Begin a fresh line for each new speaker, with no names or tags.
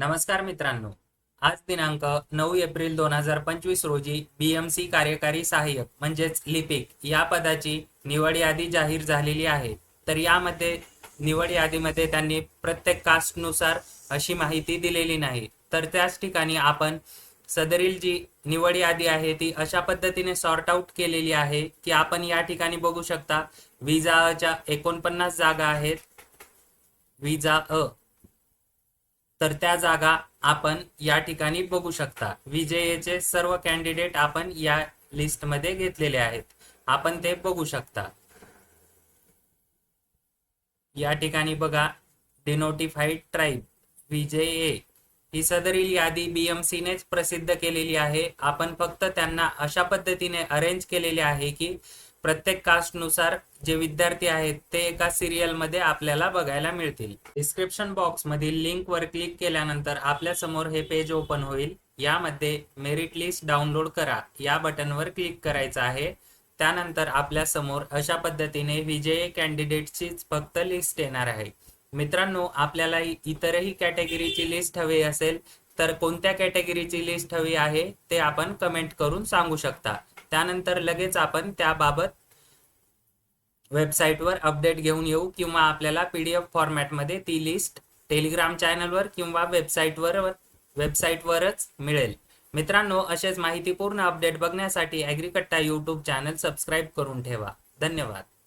नमस्कार मित्रांनो. आज दिनांक नऊ एप्रिल दोन हजार पंचवीस रोजी बीएमसी कार्यकारी सहाय्यक म्हणजेच लिपिक या पदाची निवड यादी जाहीर झालेली आहे. तर यामध्ये निवड यादीमध्ये त्यांनी प्रत्येक कास्टनुसार अशी माहिती दिलेली नाही. तर त्याच ठिकाणी आपण सदरील जी निवड यादी आहे ती अशा पद्धतीने सॉर्ट आउट केलेली आहे की आपण या ठिकाणी बघू शकता विजाच्या एकोणपन्नास जागा आहेत. विजा अ. तर त्या जागा आपण या ठिकाणी बघू शकता. विजयचे सर्व कॅन्डिडेट आपण या लिस्टमध्ये घेतलेले आहेत. आपण ते बघू शकता. या ठिकाणी बघा डिनोटिफाईड ट्राईब विजय. ही सदरील यादी बीएमसीनेच नेच प्रसिद्ध केलेली आहे. आपण फक्त त्यांना अशा पद्धतीने अरेंज केलेले आहे की प्रत्येक कास्टनुसार जे विद्यार्थी आहेत ते एका सिरियलमध्ये आपल्याला बघायला मिळतील. डिस्क्रिप्शन बॉक्स मधील लिंक वर क्लिक केल्यानंतर आपल्यासमोर हे पेज ओपन होईल. यामध्ये मेरिट लिस्ट डाउनलोड करा. या बटनवर क्लिक करायचं आहे. त्यानंतर आपल्यासमोर अशा पद्धतीने विजयी कॅन्डिडेटचीच फक्त लिस्ट येणार आहे. मित्रांनो आपल्याला इतरही कॅटेगरीची लिस्ट हवी असेल तर कोणत्या कॅटेगरीची लिस्ट हवी आहे ते आपण कमेंट करून सांगू शकता. त्यानंतर लगेच आपण त्याबाबत वेबसाईटवर अपडेट घेऊन येऊ किंवा आपल्याला पी डी एफ फॉर्मॅटमध्ये ती लिस्ट टेलिग्राम चॅनलवर किंवा वेबसाईटवर वेबसाईटवरच मिळेल. मित्रांनो असेच माहितीपूर्ण अपडेट बघण्यासाठी ॲग्रिकट्टा यूट्यूब चॅनल सबस्क्राईब करून ठेवा. धन्यवाद.